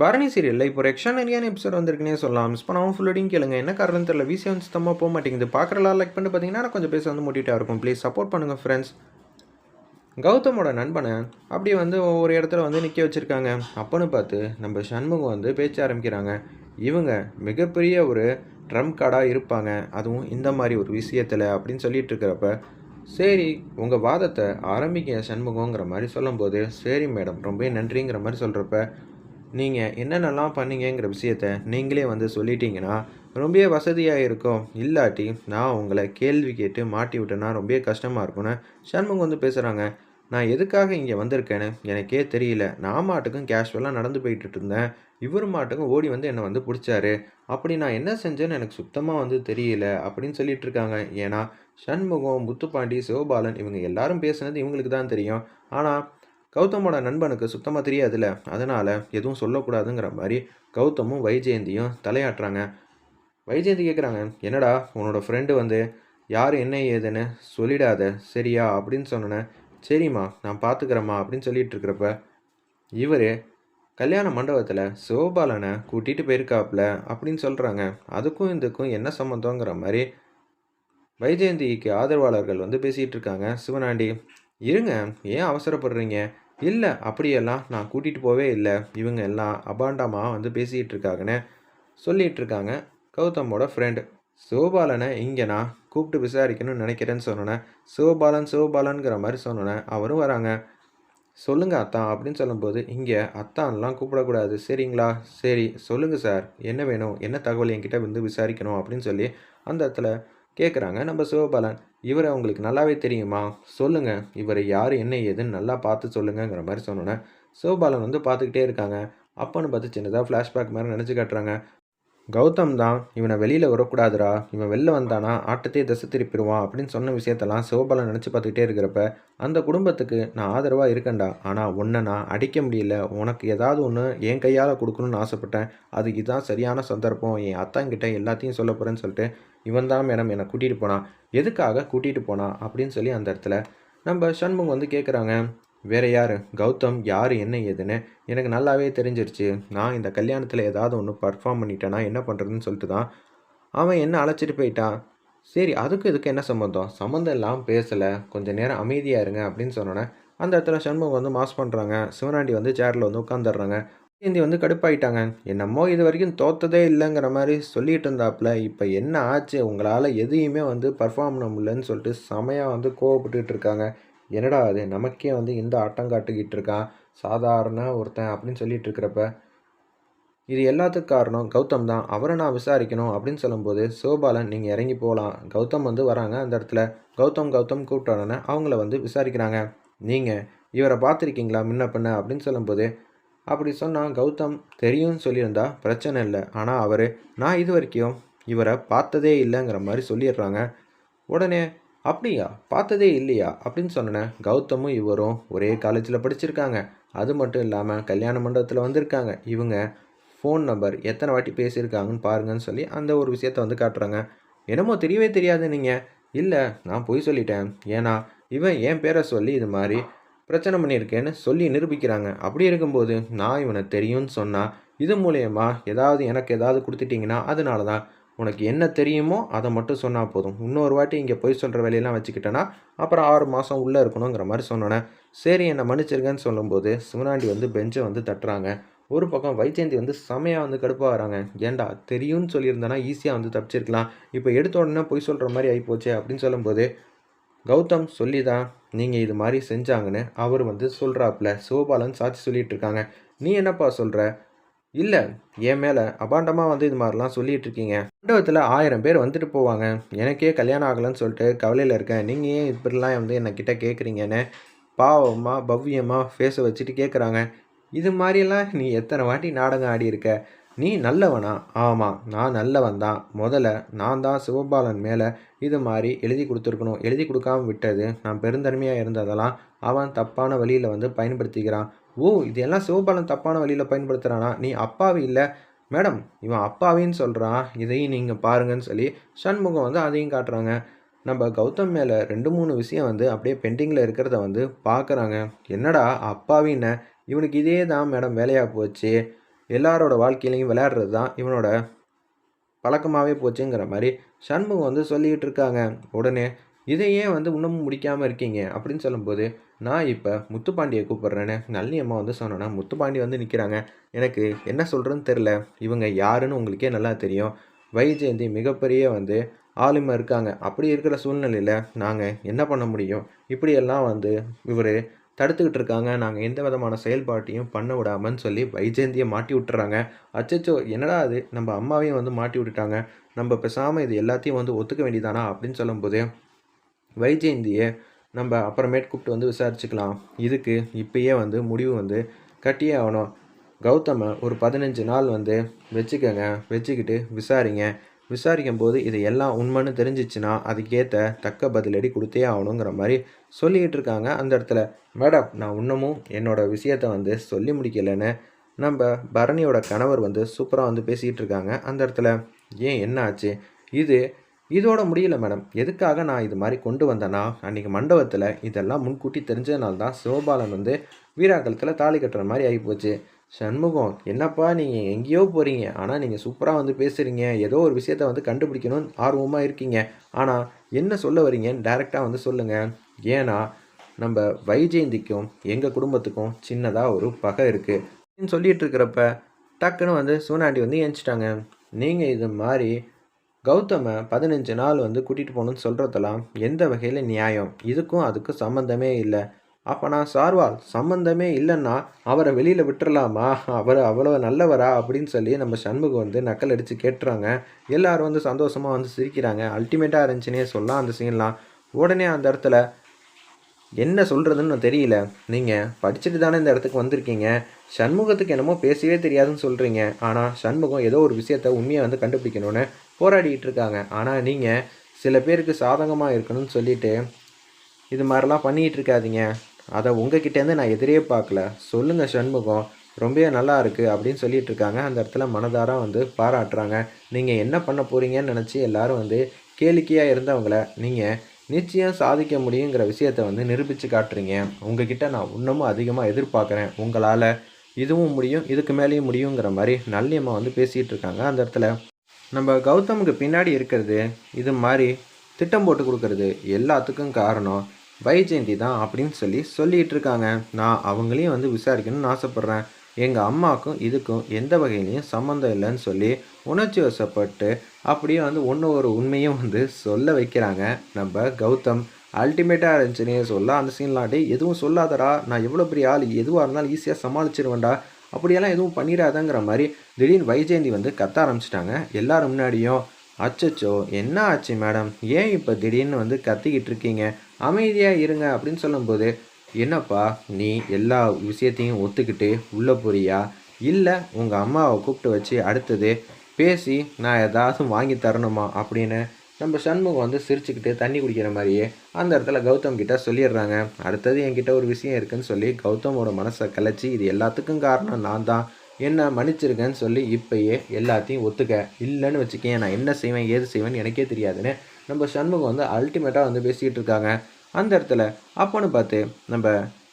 பரணி சீரியலில் இப்போ ஒரு நிறையான எபிசோட் வந்திருக்குனே சொல்லலாம். மிஸ் பண்ணாமல் ஃபுல்லோடையும் கேளுங்க. என்ன காரணம் தெரியல. விசி வந்து சுத்தமாக போக மாட்டேங்குது. பார்க்குறலாம் லைக் பண்ணிட்டு பார்த்தீங்கன்னா கொஞ்சம் பேச வந்து மூட்டிகிட்டா இருக்கும். ப்ளீஸ் சப்போர்ட் பண்ணுங்கள் ஃப்ரெண்ட்ஸ் கௌதமோட நண்பனை அப்படியே வந்து ஒவ்வொரு இடத்துல வந்து நிற்க வச்சுருக்காங்க. அப்போன்னு பார்த்து நம்ம சண்முகம் வந்து பேச்ச ஆரம்பிக்கிறாங்க. இவங்க மிகப்பெரிய ஒரு ட்ரம் கார்டாக இருப்பாங்க. அதுவும் இந்த மாதிரி ஒரு விஷயத்தில் அப்படின்னு சொல்லிட்டு இருக்கிறப்ப சரி உங்கள் வாதத்தை ஆரம்பிக்க சண்முகங்கிற மாதிரி சொல்லும்போது சரி மேடம் ரொம்ப நன்றிங்கிற மாதிரி சொல்கிறப்ப நீங்கள் என்னென்னலாம் பண்ணீங்கங்கிற விஷயத்த நீங்களே வந்து சொல்லிட்டீங்கன்னா ரொம்ப வசதியாக இருக்கும். இல்லாட்டி நான் உங்களை கேள்வி கேட்டு மாட்டி விட்டேன்னா ரொம்ப கஷ்டமாக இருக்கும்னு சண்முகம் வந்து பேசுகிறாங்க நான் எதுக்காக இங்கே வந்திருக்கேன்னு எனக்கே தெரியல. நான் மாட்டுக்கும் கேஷுவலாக நடந்து போயிட்டு இருந்தேன். இவர் மாட்டுக்கும் ஓடி வந்து என்னை வந்து பிடிச்சாரு. அப்படி நான் என்ன செஞ்சேன்னு எனக்கு சுத்தமாக வந்து தெரியல அப்படின்னு சொல்லிட்டு இருக்காங்க. ஏன்னா சண்முகம் முத்துப்பாண்டி சிவபாலன் இவங்க எல்லாரும் பேசுனது இவங்களுக்கு தான் தெரியும். ஆனால் கௌதமோட நண்பனுக்கு சுத்தமாக தெரியாதுல்ல. அதனால் எதுவும் சொல்லக்கூடாதுங்கிற மாதிரி கௌதமும் வைஜெயந்தியும் தலையாட்டுறாங்க. வைஜெயந்தி கேட்குறாங்க என்னடா உன்னோட ஃப்ரெண்டு வந்து யார் என்ன ஏதுன்னு சொல்லிடாத சரியா? அப்படின்னு சொன்னேன் சரிம்மா நான் பார்த்துக்கிறேம்மா அப்படின்னு சொல்லிட்டு இருக்கிறப்ப இவர் கல்யாண மண்டபத்தில் சிவபாலனை கூட்டிகிட்டு போயிருக்காப்புல அப்படின்னு சொல்கிறாங்க அதுக்கும் இதுக்கும் என்ன சம்மந்தங்கிற மாதிரி வைஜெயந்திக்கு ஆதரவாளர்கள் வந்து பேசிகிட்டு இருக்காங்க. சிவனாண்டி இருங்க ஏன் அவசரப்படுறீங்க? இல்லை அப்படியெல்லாம் நான் கூட்டிகிட்டு போவே இல்லை. இவங்க எல்லாம் அபாண்டமாக வந்து பேசிகிட்டு இருக்காங்கன்னு சொல்லிகிட்டு இருக்காங்க கௌதமோட ஃப்ரெண்டு சிவபாலனை இங்கே நான் கூப்பிட்டு விசாரிக்கணும்னு நினைக்கிறேன்னு சொன்னேன் சிவபாலன் சிவபாலனுங்கிற மாதிரி சொன்னேன் அவரும் வராங்க. சொல்லுங்கள் அத்தான் அப்படின்னு சொல்லும்போது இங்கே அத்தான்லாம் கூப்பிடக்கூடாது. சரிங்களா? சரி சொல்லுங்கள் சார். என்ன வேணும்? என்ன தகவல் என்கிட்ட வந்து விசாரிக்கணும்? அப்படின்னு சொல்லி அந்த இடத்துல கேட்குறாங்க நம்ம சிவபாலன் இவரை உங்களுக்கு நல்லாவே தெரியுமா? சொல்லுங்கள் இவரை யார் என்ன ஏதுன்னு நல்லா பார்த்து சொல்லுங்கங்கிற மாதிரி சொன்னோன்னே சிவபாலன் வந்து பார்த்துக்கிட்டே இருக்காங்க. அப்பன்னு பார்த்து சின்னதாக ஃப்ளாஷ்பேக் மாதிரி நினச்சி காட்டுறாங்க. கௌதம் தான் இவனை வெளியில் வரக்கூடாதுடா இவன் வெளில வந்தானா ஆட்டத்தையே திசை திருப்பிடுவான் அப்படின்னு சொன்ன விஷயத்தெல்லாம் சிவபாலன் நினச்சி பார்த்துக்கிட்டே இருக்கிறப்ப அந்த குடும்பத்துக்கு நான் ஆதரவாக இருக்கேன்டா ஆனால் உன்னை நான் அடிக்க முடியல உனக்கு ஏதாவது ஒன்று என் கையால் கொடுக்கணும்னு ஆசைப்பட்டேன் அது இதுதான் சரியான சந்தர்ப்பம் என் அத்தாங்கிட்ட எல்லாத்தையும் சொல்ல போகிறேன்னு சொல்லிட்டு இவன் தான் மேடம் என்னை கூட்டிகிட்டு போனான் எதுக்காக கூட்டிகிட்டு போனான்? அப்படின்னு சொல்லி அந்த இடத்துல நம்ம சண்முகம் வந்து கேட்குறாங்க வேற யார்? கௌதம் யார் என்ன ஏதுன்னு? எனக்கு நல்லாவே தெரிஞ்சிருச்சு. நான் இந்த கல்யாணத்தில் ஏதாவது ஒன்று பர்ஃபார்ம் பண்ணிட்டேன்னா என்ன பண்ணுறதுன்னு சொல்லிட்டு தான் அவன் என்ன அழைச்சிட்டு போயிட்டான். சரி அதுக்கு இதுக்கு என்ன சம்மந்தம் சம்மந்தம் இல்லாமல் பேசலை. கொஞ்சம் நேரம் அமைதியாக இருங்க அப்படின்னு சொன்னோன்னே அந்த இடத்துல சண்முகம் வந்து மாஸ் பண்ணுறாங்க சிவனாண்டி வந்து சேரில் வந்து உட்காந்துடுறாங்க ஹிந்தி வந்து கடுப்பாயிட்டாங்க. என்னமோ இது வரைக்கும் தோத்ததே இல்லைங்கிற மாதிரி சொல்லிட்டு இருந்தாப்புல இப்போ என்ன ஆச்சு? உங்களால் எதையுமே வந்து பர்ஃபார்ம் பண்ண முடியலன்னு சொல்லிட்டு செமையாக வந்து கோவப்பட்டுட்டு இருக்காங்க. என்னடா அது நமக்கே வந்து இந்த ஆட்டம் காட்டுக்கிட்டு இருக்கான். சாதாரண ஒருத்தன் அப்படின்னு சொல்லிட்டு இருக்கிறப்ப இது எல்லாத்துக்கும் காரணம் கௌதம் தான். அவரை நான் விசாரிக்கணும் அப்படின்னு சொல்லும்போது சிவபாலன் நீங்கள் இறங்கி போகலாம் கௌதம் வந்து வராங்க அந்த இடத்துல. கௌதம் கௌதம் கூப்பிட்டோடனே அவங்கள வந்து விசாரிக்கிறாங்க. நீங்கள் இவரை பார்த்துருக்கீங்களா? முன்ன பண்ண அப்படின்னு சொல்லும்போது அப்படி சொன்னால் கௌதம் தெரியும்னு சொல்லியிருந்தா பிரச்சனை இல்லை. ஆனால் அவர் நான் இது வரைக்கும் இவரை பார்த்ததே இல்லைங்கிற மாதிரி சொல்லிடுறாங்க. உடனே அப்படியா? பார்த்ததே இல்லையா? அப்படின்னு சொன்னேன் கௌதமும் இவரும் ஒரே காலேஜில் படிச்சிருக்காங்க. அது மட்டும் இல்லாமல் கல்யாண மண்டபத்தில் வந்திருக்காங்க. இவங்க ஃபோன் நம்பர் எத்தனை வாட்டி பேசியிருக்காங்கன்னு பாருங்கன்னு சொல்லி அந்த ஒரு விஷயத்த வந்து காட்டுறாங்க. என்னமோ தெரியவே தெரியாது நீங்கள் இல்லை நான் பொய் சொல்லிட்டேன். ஏன்னா இவன் என் பேரை சொல்லி இது மாதிரி பிரச்சனை பண்ணியிருக்கேன்னு சொல்லி நிரூபிக்கிறாங்க. அப்படி இருக்கும்போது நான் இவனை தெரியும்னு சொன்னால் இது மூலயமா ஏதாவது எனக்கு ஏதாவது கொடுத்துட்டிங்கன்னா அதனால தான் உனக்கு என்ன தெரியுமோ அதை மட்டும் சொன்னால் போதும். இன்னொரு வாட்டி இங்கே போய் சொல்கிற வேலையெல்லாம் வச்சுக்கிட்டேன்னா அப்புறம் ஆறு மாதம் உள்ளே இருக்கணுங்கிற மாதிரி சொன்னோன்னே சரி என்னை மன்னிச்சிருக்கேன்னு சொல்லும்போது சிவனாண்டி வந்து பெஞ்சை வந்து தட்டுறாங்க. ஒரு பக்கம் வைஜெயந்தி வந்து செமையாக வந்து கடுப்பாக வராங்க. ஏன்டா தெரியும்னு சொல்லியிருந்தேன்னா ஈஸியாக வந்து தப்பிச்சிருக்கலாம். இப்போ எடுத்த உடனே பொய் சொல்கிற மாதிரி ஆகிப்போச்சு அப்படின்னு சொல்லும்போது கௌதம் சொல்லி தான் நீங்கள் இது மாதிரி செஞ்சாங்கன்னு அவர் வந்து சொல்கிறாப்புல சிவபாலன் சாட்சி சொல்லிகிட்டு இருக்காங்க. நீ என்னப்பா சொல்கிற இல்லை என் மேலே அபாண்டமாக வந்து இது மாதிரிலாம் சொல்லிட்டு இருக்கீங்க. மண்டபத்தில் ஆயிரம் பேர் வந்துட்டு போவாங்க. எனக்கே கல்யாணம் ஆகலைன்னு சொல்லிட்டு கவலையில் இருக்கேன். நீங்கள் ஏன் இப்படிலாம் வந்து என்னக்கிட்ட கேட்குறீங்கன்னு பாவமாக பவ்யமாக ஃபேஸை வச்சுட்டு கேட்குறாங்க இது மாதிரிலாம் நீ எத்தனை வாட்டி நாடகம் ஆடி இருக்க? நீ நல்லவனா? ஆமாம் நான் நல்லவன் தான். முதல்ல நான் தான் சிவபாலன் மேலே இது மாதிரி எழுதி கொடுத்துருக்கணும். எழுதி கொடுக்காம விட்டது. நான் பெருந்தன்மையாக இருந்ததெல்லாம் அவன் தப்பான வழியில் வந்து பயன்படுத்திக்கிறான். ஓ இதெல்லாம் சிவபாலன் தப்பான வழியில் பயன்படுத்துகிறானா நீ அப்பாவி இல்லை. மேடம் இவன் அப்பாவின்னு சொல்கிறான் இதையும் நீங்கள் பாருங்கன்னு சொல்லி சண்முகம் வந்து அதையும் காட்டுறாங்க. நம்ம கௌதம் மேலே ரெண்டு மூணு விஷயம் வந்து அப்படியே பெண்டிங்கில் இருக்கிறத வந்து பார்க்குறாங்க என்னடா அப்பாவின்னு. இவனுக்கு இதே தான் மேடம் வேலையாக போச்சு. எல்லாரோட வாழ்க்கையிலையும் விளையாடுறது தான் இவனோட பழக்கமாகவே போச்சுங்கிற மாதிரி சண்முகம் வந்து சொல்லிக்கிட்டு இருக்காங்க. உடனே இதை ஏன் வந்து இன்னமும் முடிக்காமல் இருக்கீங்க அப்படின்னு சொல்லும்போது நான் இப்போ முத்துப்பாண்டியை கூப்பிட்றேன்னு நல்லியம்மா வந்து சொன்னேன்னா முத்துப்பாண்டி வந்து நிற்கிறாங்க எனக்கு என்ன சொல்கிறேன்னு தெரில இவங்க யாருன்னு உங்களுக்கே நல்லா தெரியும். வைஜெயந்தி மிகப்பெரிய வந்து ஆளுமை இருக்காங்க. அப்படி இருக்கிற சூழ்நிலையில் நாங்கள் என்ன பண்ண முடியும்? இப்படியெல்லாம் வந்து இவர் தடுத்துக்கிட்டு இருக்காங்க. நாங்கள் எந்த விதமான செயல்பாட்டையும் பண்ண விடாமன்னு சொல்லி வைஜெயந்தியை மாட்டி விட்டுறாங்க. அச்சச்சோ என்னடா அது? நம்ம அம்மாவையும் வந்து மாட்டி விட்டுட்டாங்க. நம்ம பேசாமல் இது எல்லாத்தையும் வந்து ஒத்துக்க வேண்டியதானா அப்படின்னு சொல்லும்போது வைஜெயந்தியை நம்ம அப்புறமேட்டு கூப்பிட்டு வந்து விசாரிச்சுக்கலாம். இதுக்கு இப்பயே வந்து முடிவு வந்து கட்டியே ஆகணும். கௌதமை ஒரு பதினஞ்சு நாள் வந்து வச்சுக்கோங்க. வச்சுக்கிட்டு விசாரிங்க. விசாரிக்கும் போது இது எல்லாம் உண்மைன்னு தெரிஞ்சிச்சுன்னா அதுக்கேற்ற தக்க பதிலடி கொடுத்தே ஆகணுங்கிற மாதிரி சொல்லிக்கிட்டு இருக்காங்க அந்த இடத்துல. மேடம் நான் இன்னமும் என்னோடய விஷயத்த வந்து சொல்லி முடிக்கலைன்னு நம்ம பரணியோட கணவர் வந்து சூப்பராக வந்து பேசிக்கிட்டு இருக்காங்க அந்த இடத்துல. ஏன் என்ன ஆச்சு? இது இதோட முடியல மேடம் எதுக்காக நான் இது மாதிரி கொண்டு வந்தேன்னா அன்றைக்கி மண்டபத்தில் இதெல்லாம் முன்கூட்டி தெரிஞ்சதுனால தான் சிவபாலன் வந்து வீராக்கலத்தில் தாலி கட்டுற மாதிரி ஆகிப்போச்சு சண்முகம் என்னப்பா நீங்கள் எங்கேயோ போகிறீங்க ஆனால் நீங்கள் சூப்பராக வந்து பேசுகிறீங்க ஏதோ ஒரு விஷயத்த வந்து கண்டுபிடிக்கணும்னு ஆர்வமாக இருக்கீங்க. ஆனால் என்ன சொல்ல வரீங்கன்னு டேரெக்டாக வந்து சொல்லுங்கள் ஏன்னா நம்ம வைஜெயந்திக்கும் எங்கள் குடும்பத்துக்கும் சின்னதாக ஒரு பகை இருக்குது சொல்லிகிட்டு இருக்கிறப்ப டக்குன்னு வந்து சூனாண்டி வந்து ஏஞ்சிட்டாங்க. நீங்கள் இது மாதிரி கௌதமை பதினஞ்சு நாள் வந்து கூட்டிகிட்டு போகணுன்னு சொல்கிறதெல்லாம் எந்த வகையில் நியாயம்? இதுக்கும் அதுக்கும் சம்மந்தமே இல்லை. அப்போ நான் சார்வால் சம்மந்தமே இல்லைன்னா அவரை வெளியில் விட்டுறலாமா? அவர் அவ்வளோ நல்லவரா? அப்படின்னு சொல்லி நம்ம சண்முகம் வந்து நக்கல் அடித்து கேட்டுறாங்க. எல்லோரும் வந்து சந்தோஷமாக வந்து சிரிக்கிறாங்க. அல்டிமேட்டாக இருந்துச்சுன்னே சொல்லலாம் அந்த சீன்லாம். உடனே அந்த இடத்துல என்ன சொல்கிறதுன்னு தெரியல. நீங்கள் படிச்சுட்டு தானே இந்த இடத்துக்கு வந்திருக்கீங்க. சண்முகத்துக்கு என்னமோ பேசவே தெரியாதுன்னு சொல்கிறீங்க ஆனால் சண்முகம் ஏதோ ஒரு விஷயத்த உண்மையை வந்து கண்டுபிடிக்கணும்னு போராடிக்கிட்டு இருக்காங்க. ஆனால் நீங்கள் சில பேருக்கு சாதகமாக இருக்கணும்னு சொல்லிட்டு இது மாதிரிலாம் பண்ணிகிட்டு இருக்காதீங்க. அதை உங்ககிட்டேருந்து நான் எதிரே பார்க்கல. சொல்லுங்கள் சண்முகம். ரொம்பவே நல்லா இருக்குது அப்படின்னு சொல்லிட்டு இருக்காங்க. அந்த இடத்துல மனதார வந்து பாராட்டுறாங்க. நீங்கள் என்ன பண்ண போகிறீங்கன்னு நினச்சி எல்லோரும் வந்து கேளிக்கையாக இருந்தவங்கள நீங்கள் நிச்சயம் சாதிக்க முடியுங்கிற விஷயத்த வந்து நிரூபித்து காட்டுறீங்க. உங்ககிட்ட நான் இன்னமும் அதிகமாக எதிர்பார்க்குறேன். உங்களால் இதுவும் முடியும் இதுக்கு மேலேயும் முடியுங்கிற மாதிரி நல்லியம்மா வந்து பேசிகிட்டு இருக்காங்க. அந்த இடத்துல நம்ம கௌதமுக்கு பின்னாடி இருக்கிறது இது மாதிரி திட்டம் போட்டு கொடுக்கறது எல்லாத்துக்கும் காரணம் வைஜெயந்தி தான் அப்படின்னு சொல்லி சொல்லிகிட்டு இருக்காங்க. நான் அவங்களையும் வந்து விசாரிக்கணும்னு ஆசைப்பட்றேன். எங்கள் அம்மாவுக்கும் இதுக்கும் எந்த வகையிலையும் சம்மந்தம் இல்லைன்னு சொல்லி உணர்ச்சி வசப்பட்டு அப்படியே வந்து ஒன்று ஒரு உண்மையும் வந்து சொல்ல வைக்கிறாங்க நம்ம கௌதம். அல்டிமேட்டாக இருந்துச்சுன்னு சொல்ல அந்த சீன்லாம் டே எதுவும் சொல்லாதடா. நான் எவ்வளோ பெரிய ஆள். எதுவாக இருந்தாலும் ஈஸியாக சமாளிச்சிருவேன்டா. அப்படியெல்லாம் எதுவும் பண்ணிடாதங்கிற மாதிரி திடீர்னு வைஜெயந்தி வந்து கத்த ஆரம்பிச்சிட்டாங்க. எல்லாரும் முன்னாடியும் அச்சச்சோ என்ன ஆச்சு மேடம்? ஏன் இப்போ திடீர்னு வந்து கத்திக்கிட்டு இருக்கீங்க? அமைதியாக இருங்க அப்படின்னு சொல்லும்போது என்னப்பா நீ எல்லா விஷயத்தையும் ஒத்துக்கிட்டு உள்ளே போறியா? இல்லை உங்கள் அம்மாவை கூப்பிட்டு வச்சு அடுத்தது பேசி நான் ஏதாவது வாங்கி தரணுமா அப்படின்னு நம்ம சண்முகம் வந்து சிரிச்சுக்கிட்டு தண்ணி குடிக்கிற மாதிரியே அந்த இடத்துல கௌதம் கிட்ட சொல்லிடுறாங்க. அடுத்தது என்கிட்ட ஒரு விஷயம் இருக்குன்னு சொல்லி கௌதமோட மனசை கலைச்சி இது எல்லாத்துக்கும் காரணம் நான் தான். என்ன மன்னிச்சிருக்கேன்னு சொல்லி இப்பயே எல்லாத்தையும் ஒத்துக்க. இல்லைன்னு வச்சுக்கேன் நான் என்ன செய்வேன் ஏது செய்வேன்னு எனக்கே தெரியாதுன்னு நம்ம சண்முகம் வந்து அல்டிமேட்டாக வந்து பேசிக்கிட்டு இருக்காங்க. அந்த இடத்துல அப்போன்னு பார்த்து நம்ம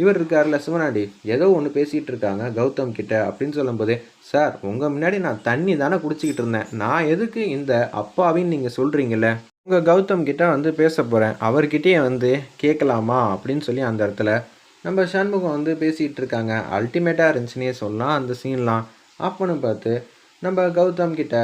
இவர் இருக்கார்ல சிவனாடி ஏதோ ஒன்று பேசிகிட்டு இருக்காங்க கௌதம் கிட்ட அப்படின்னு சொல்லும்போது சார் உங்கள் முன்னாடி நான் தண்ணி தானே குடிச்சிக்கிட்டு இருந்தேன். நான் எதுக்கு இந்த அப்பாவின்னு நீங்கள் சொல்கிறீங்கள உங்கள் கௌதம் கிட்ட வந்து பேச போகிறேன் அவர்கிட்டயே வந்து கேட்கலாமா அப்படின்னு சொல்லி அந்த இடத்துல நம்ம சண்முகம் வந்து பேசிகிட்டு இருக்காங்க. அல்டிமேட்டாக இருந்துச்சுன்னே சொல்லலாம் அந்த சீன்லாம். அப்போன்னு பார்த்து நம்ம கௌதம் கிட்ட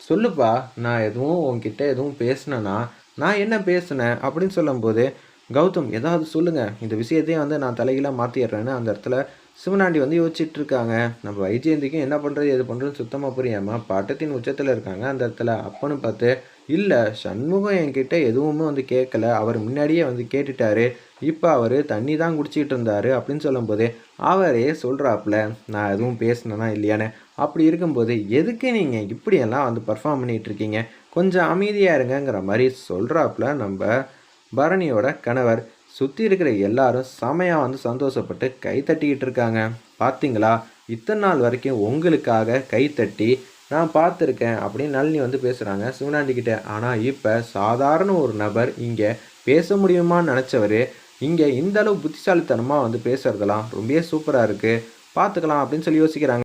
சொல்லுப்பா நான் எதுவும் உங்ககிட்ட எதுவும் பேசினேன்னா நான் என்ன பேசினேன்? அப்படின்னு சொல்லும்போது கௌதம் ஏதாவது சொல்லுங்கள் இந்த விஷயத்தையும் வந்து நான் தலைகளாக மாற்றிடுறேன்னு அந்த இடத்துல சிவனாண்டி வந்து யோசிச்சுட்டு இருக்காங்க நம்ம வைஜெயந்திக்கும் என்ன பண்ணுறது எது பண்ணுறது சுத்தமாக புரியாமல் பட்டத்தின் உச்சத்தில் இருக்காங்க. அந்த இடத்துல அப்பன்னு பார்த்து இல்லை சண்முகம் என்கிட்ட எதுவுமே வந்து கேட்கல. அவர் முன்னாடியே வந்து கேட்டுட்டாரு. இப்போ அவர் தண்ணி தான் குடிச்சிக்கிட்டு இருந்தார். அப்படின்னு சொல்லும்போது அவரே சொல்கிறாப்புல நான் எதுவும் பேசினேனா இல்லையான்னு அப்படி இருக்கும்போது எதுக்கு நீங்கள் இப்படியெல்லாம் வந்து பர்ஃபார்ம் பண்ணிகிட்டு இருக்கீங்க? கொஞ்சம் அமைதியாக இருங்கங்கிற மாதிரி சொல்கிறாப்புல நம்ம பரணியோட கணவர் சுற்றி இருக்கிற எல்லாரும் செமையாக வந்து சந்தோஷப்பட்டு கை தட்டிக்கிட்டு இருக்காங்க. பார்த்தீங்களா இத்தனை நாள் வரைக்கும் உங்களுக்காக கை தட்டி நான் பார்த்துருக்கேன் அப்படின்னு நளினி வந்து பேசுகிறாங்க சிவனாண்டிக்கிட்ட ஆனால் இப்போ சாதாரண ஒரு நபர் இங்கே பேச முடியுமான்னு நினச்சவர் இங்கே இந்தளவு புத்திசாலித்தனமாக வந்து பேசுகிறதெல்லாம் ரொம்பவே சூப்பராக இருக்குது பார்த்துக்கலாம் அப்படின்னு சொல்லி யோசிக்கிறாங்க.